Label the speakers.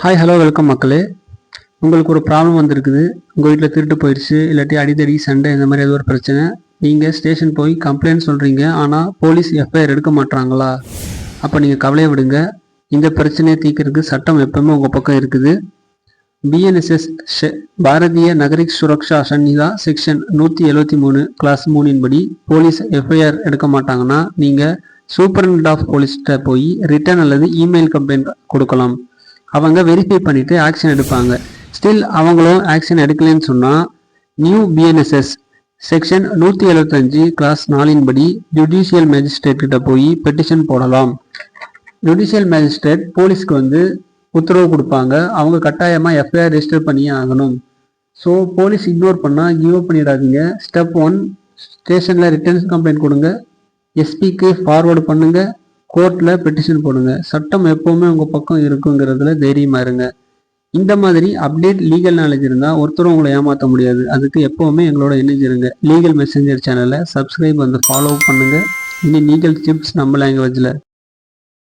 Speaker 1: Hi hello welcome மக்களே. உங்களுக்கு ஒரு ப்ராப்ளம் வந்திருக்குது. உங்கள் வீட்டில் திருட்டு போயிடுச்சு இல்லாட்டி அடிதடி சண்டை இந்த மாதிரி ஏதோ ஒரு பிரச்சனை. நீங்கள் ஸ்டேஷன் போய் கம்ப்ளைண்ட் சொல்கிறீங்க ஆனால் போலீஸ் எஃப்ஐஆர் எடுக்க மாட்டாங்களா அப்போ நீங்கள் கவலையை விடுங்க. இந்த பிரச்சனையை தீர்க்கறதுக்கு சட்டம் எப்பவுமே உங்கள் பக்கம் இருக்குது. பிஎன்எஸ்எஸ் பாரதிய நகரிக் சுரக்ஷா சன்னிதா செக்ஷன் நூற்றி எழுபத்தி மூணு கிளாஸ் மூணின் படி போலீஸ் எஃப்ஐஆர் எடுக்க மாட்டாங்கன்னா நீங்கள் சூப்பரண்ட் ஆஃப் போலீஸ்கிட்ட போய் ரிட்டர்ன் அல்லது இமெயில் கம்ப்ளைண்ட் கொடுக்கலாம். அவங்க வெரிஃபை பண்ணிவிட்டு ஆக்ஷன் எடுப்பாங்க. ஸ்டில் அவங்களும் ஆக்ஷன் எடுக்கலைன்னு சொன்னால் நியூ பிஎன்எஸ்எஸ் செக்ஷன் நூற்றி எழுபத்தஞ்சு கிளாஸ் நாலின் படி ஜுடிஷியல் மேஜிஸ்ட்ரேட் கிட்ட போய் பெட்டிஷன் போடலாம். ஜுடிஷியல் மேஜிஸ்ட்ரேட் போலீஸ்க்கு வந்து உத்தரவு கொடுப்பாங்க. அவங்க கட்டாயமாக எஃப்ஐஆர் ரெஜிஸ்டர் பண்ணியே ஆகணும். ஸோ போலீஸ் இக்னோர் பண்ணால் கிவ் அப் பண்ணிடாதீங்க. ஸ்டெப் ஒன் ஸ்டேஷனில் ரிட்டர்ன்ஸ் கம்ப்ளைண்ட் கொடுங்க. எஸ்பிக்கு ஃபார்வர்டு பண்ணுங்கள் கோர்ட்டில் பெட்டிஷன் போடுங்க. சட்டம் எப்போவுமே உங்கள் பக்கம் இருக்குங்கிறதுல தைரியமாக இருங்க. இந்த மாதிரி அப்டேட் லீகல் நாலேஜ் இருந்தால் ஒருத்தரும் உங்களை ஏமாற்ற முடியாது. அதுக்கு எப்போவுமே எங்களோட இணைஞ்சிருங்க லீகல் மெசேஞ்சர் சேனலை சப்ஸ்கிரைப் வந்து ஃபாலோ பண்ணுங்கள் இனி லீகல் டிப்ஸ் நம்ம லாங்குவேஜில்